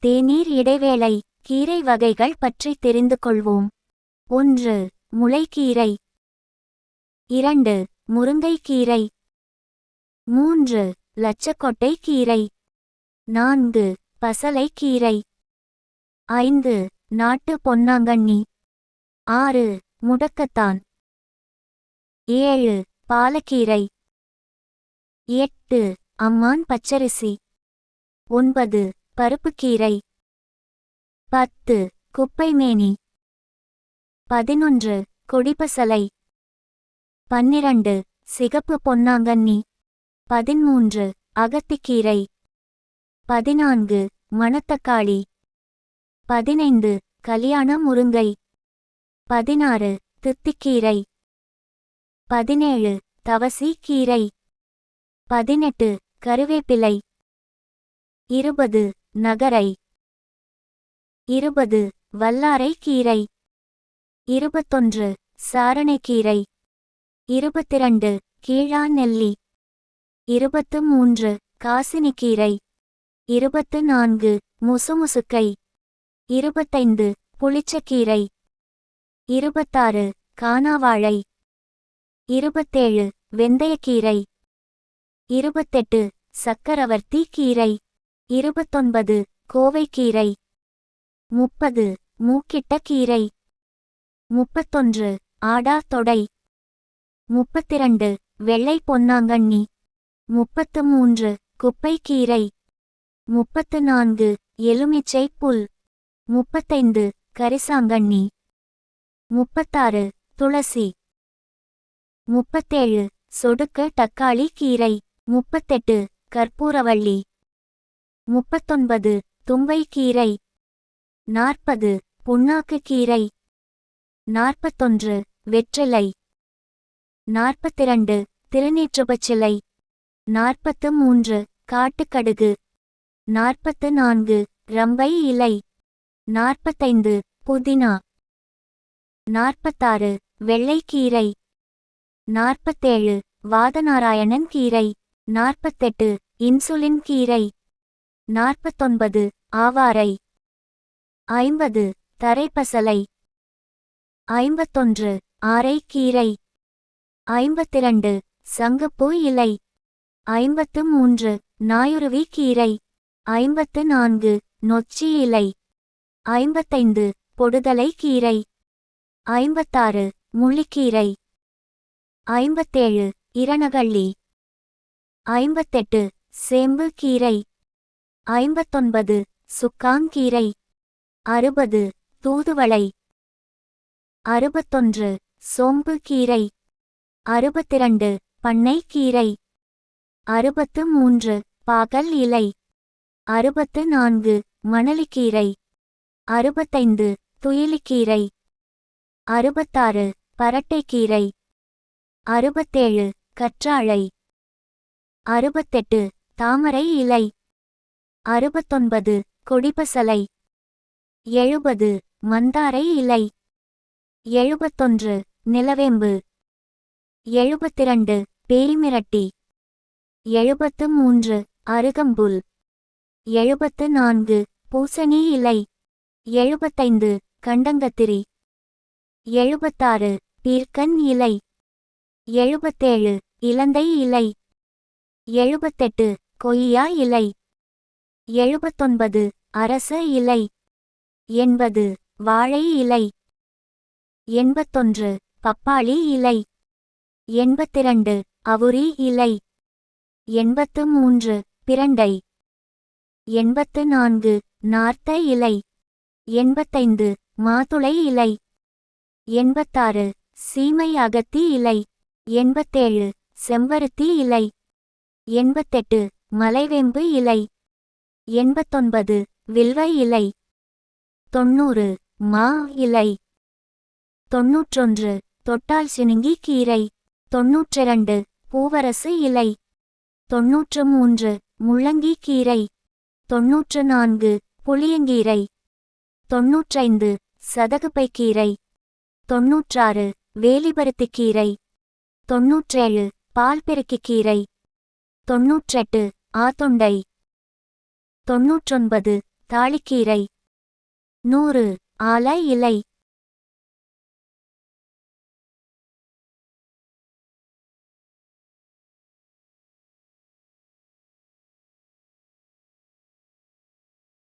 தேநீர் இடைவேளை கீரை வகைகள் பற்றி தெரிந்து கொள்வோம். ஒன்று முளைக்கீரை. இரண்டு முருங்கைக்கீரை. மூன்று லட்சக்கொட்டை கீரை நான்கு பசலைக்கீரை. ஐந்து நாட்டு பொன்னாங்கண்ணி. ஆறு முடக்கத்தான். ஏழு பாலக்கீரை. எட்டு அம்மான் பச்சரிசி. ஒன்பது பருப்புக்கீரை. பத்து குப்பைமேனி. பதினொன்று கொடிப்பசலை பன்னிரண்டு சிகப்பு பொன்னாங்கண்ணி. பதிமூன்று அகத்திக்கீரை. பதினான்கு மணத்தக்காளி. பதினைந்து கல்யாண முருங்கை. பதினாறு தித்திக்கீரை பதினேழு தவசி கீரை. பதினெட்டு கருவேப்பிலை. இருபது நகரை. இருபது வல்லாரை கீரை. இருபத்தொன்று சாரணைக்கீரை இருபத்திரண்டு கீழாநெல்லி இருபத்து மூன்று காசினிக்கீரை இருபத்து நான்கு முசுமுசுக்கை. இருபத்தைந்து புளிச்சக்கீரை இருபத்தாறு கானாவாழை. இருபத்தேழு வெந்தயக்கீரை இருபத்தெட்டு சக்கரவர்த்தி கீரை. இருபத்தொன்பது கோவைக்கீரை. முப்பது மூக்கிட்ட கீரை. முப்பத்தொன்று ஆடா தொடை. முப்பத்திரண்டு வெள்ளை பொன்னாங்கண்ணி. முப்பத்து மூன்று குப்பைக்கீரை. முப்பத்து நான்கு எலுமிச்சை புல். முப்பத்தைந்து கரிசாங்கண்ணி. முப்பத்தாறு துளசி. முப்பத்தேழு சொடுக்க தக்காளி கீரை. முப்பத்தெட்டு கற்பூரவள்ளி. முப்பத்தொன்பது தும்பை கீரை நாற்பது புண்ணாக்கு கீரை நாற்பத்தொன்று வெற்றிலை. நாற்பத்திரண்டு திருநீற்றுபச்சிலை நாற்பத்து மூன்று காட்டுக்கடுகு. நாற்பத்து நான்கு ரம்பை இலை. நாற்பத்தைந்து புதினா. நாற்பத்தாறு வெள்ளைக்கீரை. நாற்பத்தேழு வாதநாராயணன் கீரை. நாற்பத்தெட்டு இன்சுலின் கீரை. நாற்பத்தொன்பது ஆவாரை. ஐம்பது தரைப்பசலை. ஐம்பத்தொன்று ஆரைக்கீரை. ஐம்பத்திரண்டு சங்கப்பூ இலை. ஐம்பத்து மூன்று நாயுருவி கீரை ஐம்பத்து நான்கு நொச்சி இலை. ஐம்பத்தைந்து பொடுதலை கீரை ஐம்பத்தாறு முள்ளிக்கீரை. ஐம்பத்தேழு இரணகள்ளி ஐம்பத்தெட்டு சேம்பு கீரை ஐம்பத்தொன்பது சுக்காங்கீரை. அறுபது தூதுவளை. அறுபத்தொன்று சோம்பு கீரை அறுபத்திரண்டு பண்ணை கீரை அறுபத்து மூன்று பாகல் இலை. அறுபத்து நான்கு மணலிக்கீரை. அறுபத்தைந்து துயிலிக்கீரை. அறுபத்தாறு பரட்டைக்கீரை. அறுபத்தேழு கற்றாழை. அறுபத்தெட்டு தாமரை இலை. அறுபத்தொன்பது கொடிபசலை. எழுபது மந்தாரை இலை. எழுபத்தொன்று நிலவேம்பு. எழுபத்திரண்டு பேய்மிரட்டி எழுபத்து மூன்று அருகம்புல். எழுபத்து நான்கு பூசணி இலை. எழுபத்தைந்து கண்டங்கத்திரி. எழுபத்தாறு பீர்க்கன் இலை. எழுபத்தேழு இலந்தை இலை. எழுபத்தெட்டு கொய்யா இலை. எழுபத்தொன்பது அரச இலை. எண்பது வாழை இலை. எண்பத்தொன்று பப்பாளி இலை. எண்பத்திரண்டு அவுரி இலை. எண்பத்து மூன்று பிரண்டை. எண்பத்து நான்கு நார்த்த இலை. எண்பத்தைந்து மாதுளை இலை. எண்பத்தாறு சீமை அகத்தி இலை. எண்பத்தேழு செம்பருத்தி இலை. எண்பத்தெட்டு மலைவேம்பு இலை. எண்பத்தொன்பது வில்வ இலை. தொண்ணூறு மா இலை. தொன்னூற்றொன்று தொட்டால் சினுங்கி கீரை. தொன்னூற்றிரண்டு பூவரசு இலை. தொன்னூற்று மூன்று முள்ளங்கி கீரை. தொன்னூற்று நான்கு புளியங்கீரை தொன்னூற்றைந்து சதகுப்பைக்கீரை தொன்னூற்றாறு வேலிபருத்திக்கீரை தொன்னூற்றேழு பால்பெருக்கிக்கீரை தொன்னூற்றெட்டு ஆத்தொண்டை. தொன்னூற்றொன்பது தாளிக்கீரை. நூறு ஆல இலை.